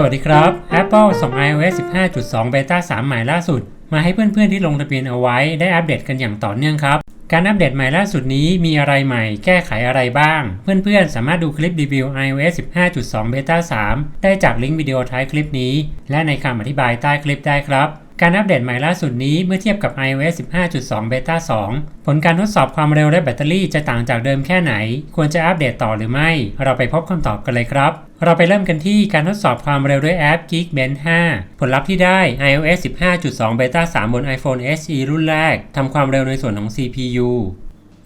สวัสดีครับ Apple ส่ง iOS 15.2 Beta 3 ใหม่ล่าสุด มาให้เพื่อนๆที่ลงทะเบียนเอาไว้ได้อัปเดตกันอย่างต่อเนื่องครับ การอัปเดตใหม่ล่าสุดนี้มีอะไรใหม่ แก้ไขอะไรบ้าง เพื่อนๆ สามารถดูคลิปรีวิว iOS 15.2 Beta 3 ได้จากลิงก์วิดีโอท้ายคลิปนี้ และในคำอธิบายใต้คลิปได้ครับ การอัปเดตใหม่ล่าสุดนี้เมื่อเทียบกับ iOS 15.2 Beta 2 ผลการทดสอบความเร็วและแบตเตอรี่จะต่างจากเดิมแค่ไหน ควรจะอัปเดตต่อหรือไม่ เราไปพบคำตอบกันเลยครับ เราไปเริ่มกันที่การทดสอบความเร็วด้วยแอป Geekbench 5 ผลลัพธ์ที่ได้ iOS 15.2 Beta 3 บน iPhone SE รุ่นแรกทำความเร็วในส่วนของ CPU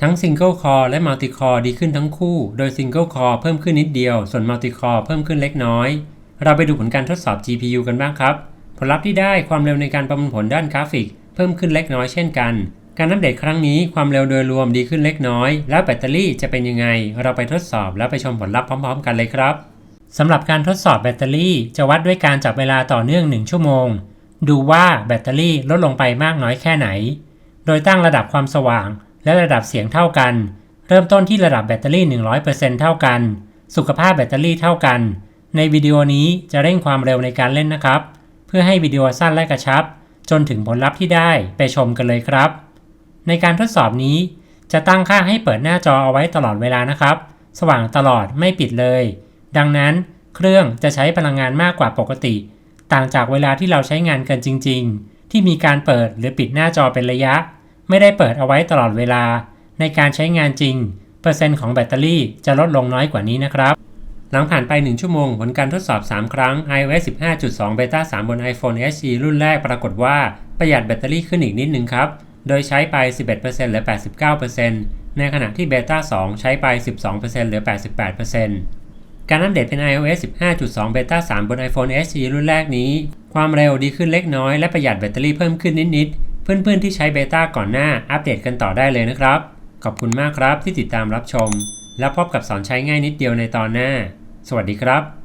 ทั้ง Single Core และ Multi Core ดีขึ้นทั้งคู่ โดย Single Core เพิ่มขึ้นนิดเดียว ส่วน Multi Core เพิ่มขึ้นเล็กน้อย เราไปดูผลการทดสอบ GPU กันบ้างครับ ลลัพธ์ที่ได้ความเร็วในการประมวลผลด้านกราฟิก เพิ่มขึ้นเล็กน้อยเช่นกัน การอัปเดตครั้งนี้ความเร็วโดยรวมดีขึ้นเล็กน้อย แล้วแบตเตอรี่จะเป็นยังไง เราไปทดสอบแล้วไปชมผลลัพธ์พร้อม ๆ กันเลยครับสำหรับการทดสอบแบตเตอรี่จะวัดด้วยการจับเวลาต่อเนื่อง 1 ชั่วโมง ดูว่าแบตเตอรี่ลดลงไปมากน้อยแค่ไหน โดยตั้งระดับความสว่าง และระดับเสียงเท่ากัน เริ่มต้นที่ระดับแบตเตอรี่ 100%เท่ากัน สุขภาพแบตเตอรี่เท่ากัน ในวิดีโอนี้จะเร่งความเร็วในการเล่นนะครับ พื่อให้วิดีโอสั้นและกระชับ จนถึงผลลัพธ์ที่ได้ไปชมกันเลยครับ ในการทดสอบนี้ จะตั้งค่าให้เปิดหน้าจอเอาไว้ตลอดเวลานะครับ สว่างตลอดไม่ปิดเลย ดังนั้นเครื่องจะใช้พลังงานมากกว่าปกติ ต่างจากเวลาที่เราใช้งานกันจริง ๆ ที่มีการเปิดหรือปิดหน้าจอเป็นระยะ ไม่ได้เปิดเอาไว้ตลอดเวลา ในการใช้งานจริง เปอร์เซ็นต์ของแบตเตอรี่จะลดลงน้อยกว่านี้นะครับ หลังผ่านไป 1 ชั่วโมง ผลการทดสอบ 3 ครั้ง iOS 15.2 Beta 3 บน iPhone SE รุ่นแรกปรากฏว่าประหยัดแบตเตอรี่ขึ้นอีกนิดนึงครับ โดยใช้ไป 11%เหลือ 89%ในขณะที่ Beta 2 ใช้ไป 12%เหลือ 88%การอัปเดตเป็น iOS 15.2 Beta 3 บน iPhone SE รุ่นแรกนี้ ความเร็วดีขึ้นเล็กน้อยและประหยัดแบตเตอรี่เพิ่มขึ้นนิดๆ เพื่อนๆที่ใช้เบต้าก่อนหน้าอัปเดตกันต่อได้เลยนะครับ ขอบคุณมากครับที่ติดตามรับชม แล้วพบกับสอนใช้ง่ายนิดเดียวในตอนหน้า สวัสดีครับ